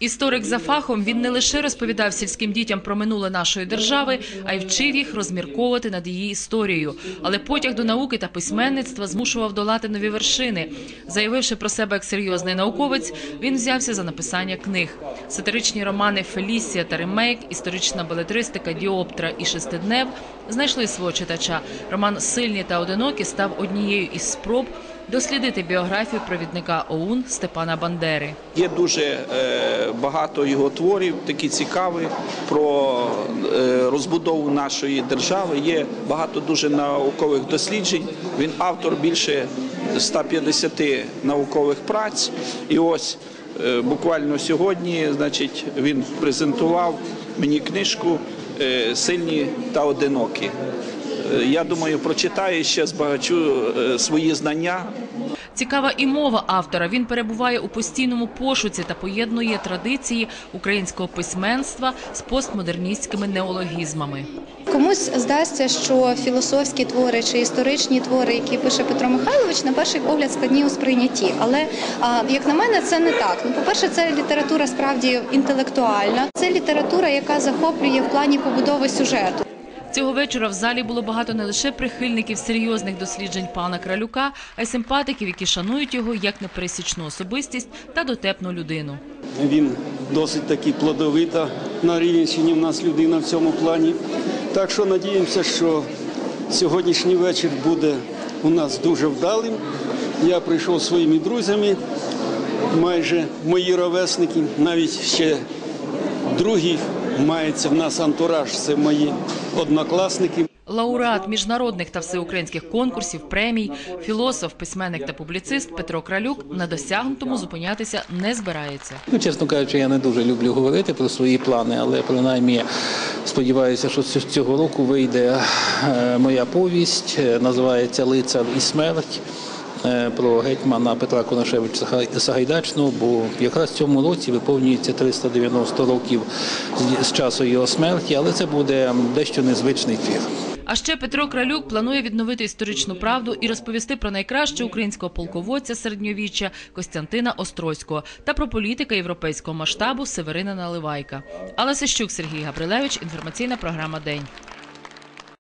Історик за фахом він не лише розповідав сільським дітям про минуле нашої держави, а й вчив їх розмірковувати над її історією. Але потяг до науки та письменництва змушував долати нові вершини. Заявивши про себе як серйозний науковець, він взявся за написання книг. Сатиричні романи Фелісія та Ремейк, історична белетристика Діоптра і Шестиднев знайшли свого читача. Роман Сильні та одинокі став однією із спроб дослідити біографію провідника ОУН Степана Бандери. Є дуже е, багато його творів, такі цікаві про е, розбудову нашої держави. Є багато дуже наукових досліджень. Він автор більше 150 наукових праць. І ось е, буквально сьогодні, значить, він презентував мені книжку Сильні та одинокі. Е, Я думаю, прочитаю ще збагачу е, свої знання Цікава і мова автора. Він перебуває у постійному пошуці та поєднує традиції українського письменства з постмодерністськими неологізмами. Комусь здасться, що філософські твори чи історичні твори, які пише Петро Михайлович, на перший погляд складні у сприйнятті. Але як на мене, це не так. Ну, по-перше, це література справді інтелектуальна. Це література, яка захоплює в плані побудови сюжету. Цього вечора в залі було багато не лише прихильників серйозних досліджень пана Кралюка, а й симпатиків, які шанують його як непересічну особистість та дотепну людину. Він досить таки плодовита на Рівенщині в нас людина в цьому плані. Так що надіємося, що сьогоднішній вечір буде у нас дуже вдалим. Я прийшов зі своїми друзями, майже мої ровесники, навіть ще другий мається в нас антураж, це мої однокласники. Лауреат міжнародних та всеукраїнських конкурсів, премій, філософ, письменник та публіцист Петро Кралюк на досягнутому зупинятися не збирається. Ну, чесно кажучи, я не дуже люблю говорити про свої плани, але принаймні сподіваюся, що цього року вийде е, моя повість, е, називається Лицар і смерть. Е, Про гетьмана Петра Конашевича Сагай- Сагайдачного, бо якраз в цьому році виповнюється 390 років з- часу його смерті, але це буде дещо незвичний твір. А ще Петро Кралюк планує відновити історичну правду і розповісти про найкращого українського полководця середньовіччя Костянтина Острозького та про політика європейського масштабу Северина Наливайка. Алла Сищук, Сергій Габрилевич. Інформаційна програма День.